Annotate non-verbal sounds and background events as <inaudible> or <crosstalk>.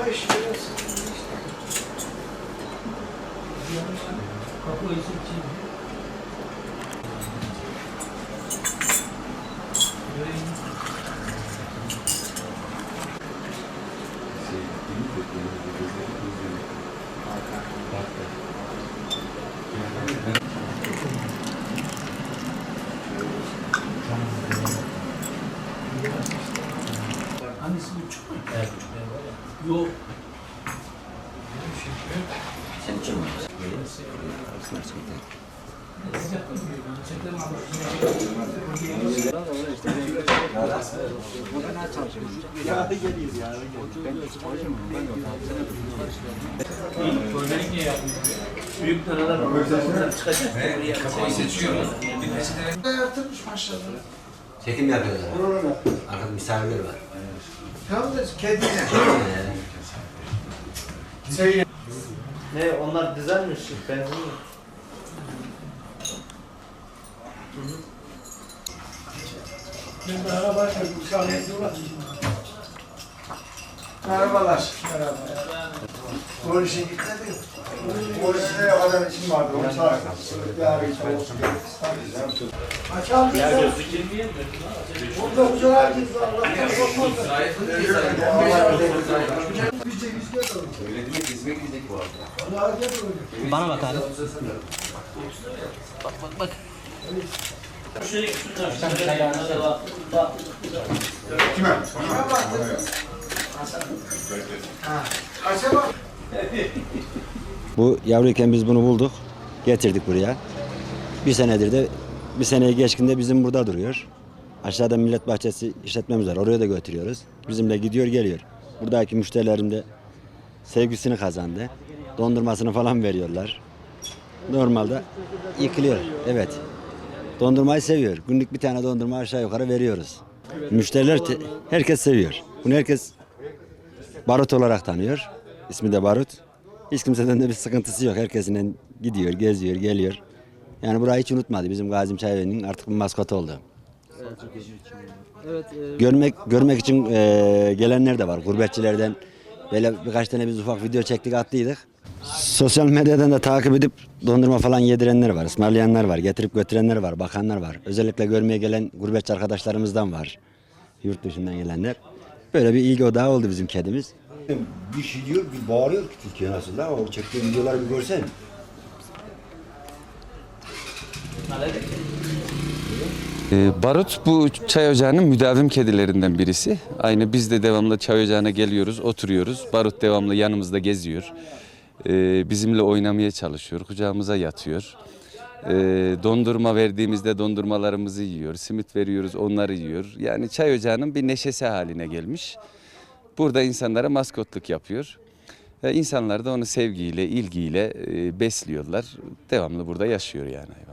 Kapı işi biraz. Kapı ise için. Annesi buçuk mu? Evet. Yok. Sen kim? Büyük paralar oradan çıkacak. Kapıyı seçiyor. Bir peçete Yatırmış maşallah. Çekim yapıyorlar. Arkada misafirler var. Tam Ee, Şey, Ne onlar düzenmiş benzin mi? ediyorlar. Merhabalar. Merhaba. Polise gitmedi. Poliste adam için vardı. Onu sağ Yarın olsun. Açalım. Burada. Allah'tan korkmaz. Biz de biz de doğru. öyle demek hizmet gidecek bu arada. Allah'a gel doğru. Bana bak abi. Bak bak bak. Kime? Bana bak. Ha. Kaça bak. <laughs> Bu yavruyken biz bunu bulduk. Getirdik buraya. Bir senedir de bir seneye geçkinde bizim burada duruyor. Aşağıda millet bahçesi işletmemiz var. Oraya da götürüyoruz. Bizimle gidiyor geliyor. Buradaki müşterilerim de sevgisini kazandı. Dondurmasını falan veriyorlar. Normalde yıkılıyor. Evet. Dondurmayı seviyor. Günlük bir tane dondurma aşağı yukarı veriyoruz. Müşteriler te- herkes seviyor. Bunu herkes Barut olarak tanıyor. İsmi de Barut. Hiç kimseden de bir sıkıntısı yok. Herkesinden gidiyor, geziyor, geliyor. Yani burayı hiç unutmadı. Bizim Gazim Çayveri'nin artık bir maskotu oldu. Evet. e, Görmek görmek için eee, gelenler de var. Gurbetçilerden böyle birkaç tane biz ufak video çektik attıydık. Sosyal medyadan da takip edip dondurma falan yedirenler var, ısmarlayanlar var, getirip götürenler var, bakanlar var. Özellikle görmeye gelen gurbetçi arkadaşlarımızdan var. Yurt dışından gelenler. Böyle bir ilgi odağı oldu bizim kedimiz. Bir şey diyor, bir bağırıyor ki Türkiye nasıl la? O çektiği videoları bir görsen. Ee, Barut bu çay ocağının müdavim kedilerinden birisi. Aynı biz de devamlı çay ocağına geliyoruz, oturuyoruz. Barut devamlı yanımızda geziyor. Ee, bizimle oynamaya çalışıyor, kucağımıza yatıyor. Ee, dondurma verdiğimizde dondurmalarımızı yiyor, simit veriyoruz onları yiyor. Yani çay ocağının bir neşesi haline gelmiş. Burada insanlara maskotluk yapıyor. Ve insanlar da onu sevgiyle, ilgiyle e, besliyorlar. Devamlı burada yaşıyor yani.